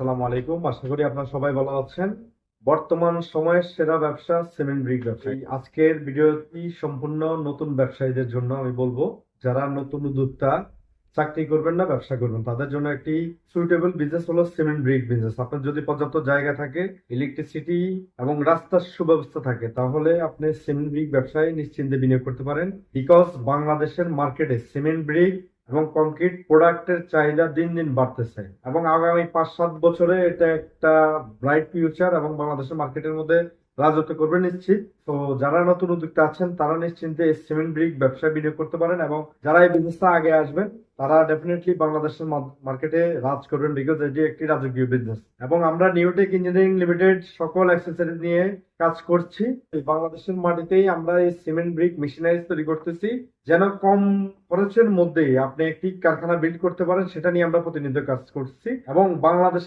আসসালামু আলাইকুম। আশা করি আপনারা সবাই ভালো আছেন। বর্তমান সময়ের সেরা ব্যবসা সিমেন্ট ব্রিক ব্যবসা। আজকের ভিডিওটি সম্পূর্ণ নতুন ব্যবসায়ীদের জন্য আমি বলব, যারা নতুন উদ্যোক্তা, চাকরি করবেন না, ব্যবসা করবেন তাদের জন্য একটি সুইটেবল বিজনেস হলো সিমেন্ট ব্রিক বিজনেস আপনার যদি পর্যাপ্ত জায়গা থাকে ইলেকট্রিসিটি এবং রাস্তার সুব্যবস্থা থাকে, তাহলে আপনি সিমেন্ট ব্রিক ব্যবসায় নিশ্চিন্তে বিনিয়োগ করতে পারেন। বিকজ বাংলাদেশের মার্কেটে সিমেন্ট ব্রিক এবং কংক্রিট প্রোডাক্টের চাহিদা দিন দিন বাড়তেছে। এবং আগামী পাঁচ সাত বছরে এটা একটা ব্রাইট ফিউচার এবং বাংলাদেশের মার্কেটের মধ্যে রাজত্ব করবে নিশ্চিত। তো যারা নতুন উদ্যোক্তা আছেন, তারা নিশ্চিন্তে সিমেন্ট ব্রিক ব্যবসায় বিনিয়োগ করতে পারেন এবং যারা এই বিজনেসটা আগে আসবেন, তারা ডেফিনেটলি বাংলাদেশের মার্কেটে রাজ করবেন বিকজ এটি একটি রাজকীয় বিজনেস এবং আমরা নিউটেক ইঞ্জিনিয়ারিং লিমিটেড সকল অ্যাক্সেসরি নিয়ে কাজ করছি। বাংলাদেশের মাটিতেই আমরা এই সিমেন্ট ব্রিক মেশিনারিজ তৈরি করতেছি। যেন কম খরচের মধ্যেই আপনি একটি কারখানা বিল্ড করতে পারেন, সেটা নিয়ে আমরা প্রতিনিধিত্ব কাজ করছি। এবং বাংলাদেশে